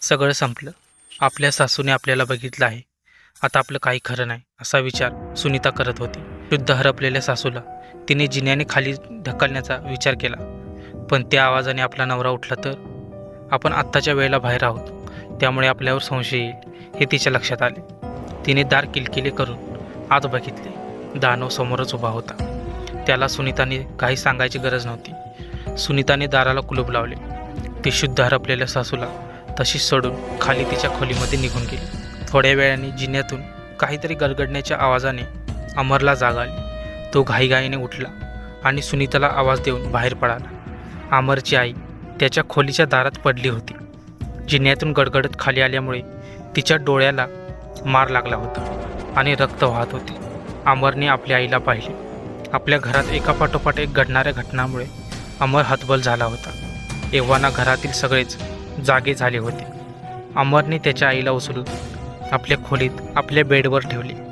सगळं संपलं. आपल्या सासूने आपल्याला बघितलं आहे. आता आपलं काही खरं नाही असा विचार सुनीता करत होती. शुद्ध हरपलेल्या सासूला तिने जिन्याने खाली ढकलण्याचा विचार केला. पण त्या आवाजाने आपला नवरा उठला तर? आपण आत्ताच्या वेळेला बाहेर आहोत. त्यामुळे आपल्यावर संशय येईल हे तिच्या लक्षात आले. तिने दार किलकिले करून आत बघितले. दानव समोरच उभा होता. त्याला सुनीताने काही सांगायची गरज नव्हती. सुनीताने दाराला कुलूप लावले. ते शुद्ध हरपलेल्या सासूला तशीच सोडून खाली तिच्या खोलीमध्ये निघून गेली. थोड्या वेळाने जिन्यातून काहीतरी गडगडण्याच्या आवाजाने अमरला जाग आली. तो घाईघाईने उठला आणि सुनीताला आवाज देऊन बाहेर पळाला. अमरची आई त्याच्या खोलीच्या दारात पडली होती. जिन्यातून गडगडत खाली आल्यामुळे तिच्या डोळ्याला मार लागला होता आणि रक्त वाहत होते. अमरने आपल्या आईला पाहिले. आपल्या घरात एकापाठोपाठ एक घडणाऱ्या घटनामुळे अमर हतबल झाला होता. एव्हाना घरातील सगळेच जागे झाले होते. अमरने त्याच्या आईला उचलून आपल्या खोलीत आपल्या बेडवर ठेवले.